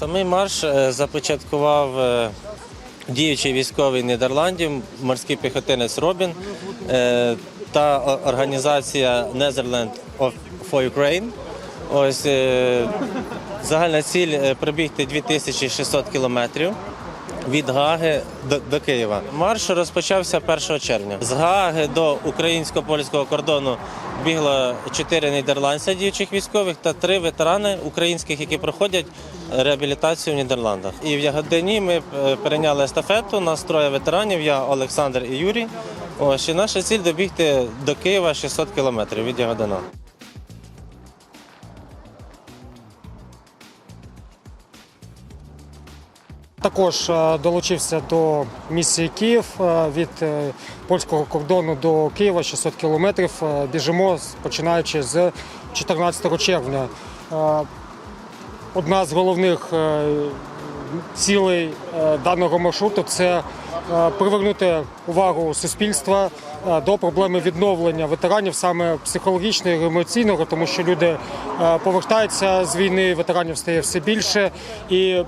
Самий марш е, започаткував е, діючий військовий Нідерландів, морський піхотинець Робін е, та організація Netherland for Ukraine. Ось загальна ціль пробігти 2600 кілометрів. Від Гаги до, до Києва. Марш розпочався 1 червня. З Гаги до українсько-польського кордону бігло чотири нідерландця діючих військових та три ветерани українських, які проходять реабілітацію в Нідерландах. І в Ягодині ми е, перейняли естафету. Нас троє ветеранів. Я Олександр і Юрій. Ось і наша ціль добігти до Києва 600 кілометрів від Ягодина. Також е, долучився до місії Київ е, від е, польського кордону до Києва 600 кілометрів. Біжимо починаючи з 14 червня. Одна з головних цілей даного маршруту це привернути увагу суспільства до проблеми відновлення ветеранів саме психологічного і емоційного, тому що люди е, повертаються з війни, ветеранів стає все більше, і е,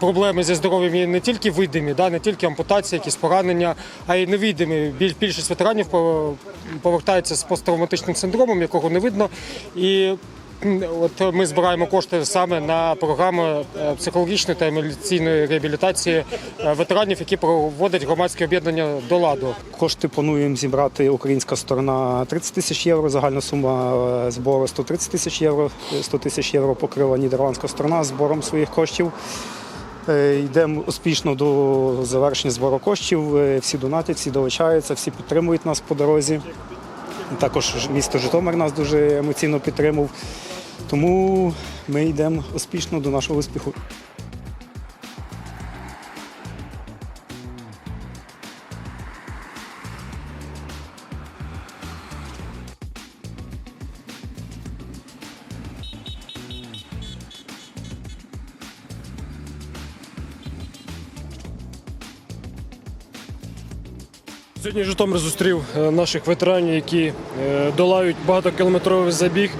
проблеми зі здоров'ям є не тільки видимі, не тільки ампутації, якісь поранення, а й невидимі. Біль- Більшість ветеранів по- повертаються з посттравматичним синдромом, якого не видно. І От ми збираємо кошти саме на програму е, психологічної та емоційної реабілітації е, ветеранів, які проводить громадське об'єднання до ладу. Кошти плануємо зібрати українська сторона 30 тисяч євро. Загальна сума е, збору 130 тисяч євро. 100 тисяч євро покрила нідерландська сторона збором своїх коштів. Йдемо успішно до завершення збору коштів. Всі донатять, всі долучаються, всі підтримують нас по дорозі. Також місто Житомир нас дуже емоційно підтримав. Тому ми йдемо успішно до нашого успіху. Сьогодні Житомир зустрів е, наших ветеранів, які е, долають багатокілометровий забіг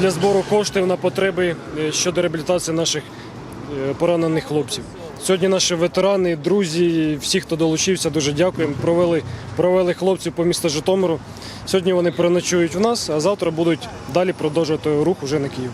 для збору коштів на потреби е, щодо реабілітації наших поранених хлопців. Сьогодні наші ветерани, друзі, всі, хто долучився, дуже дякуємо. Провели, провели хлопців по місту Житомиру. Сьогодні вони переночують у нас, а завтра будуть далі продовжувати рух уже на Київ.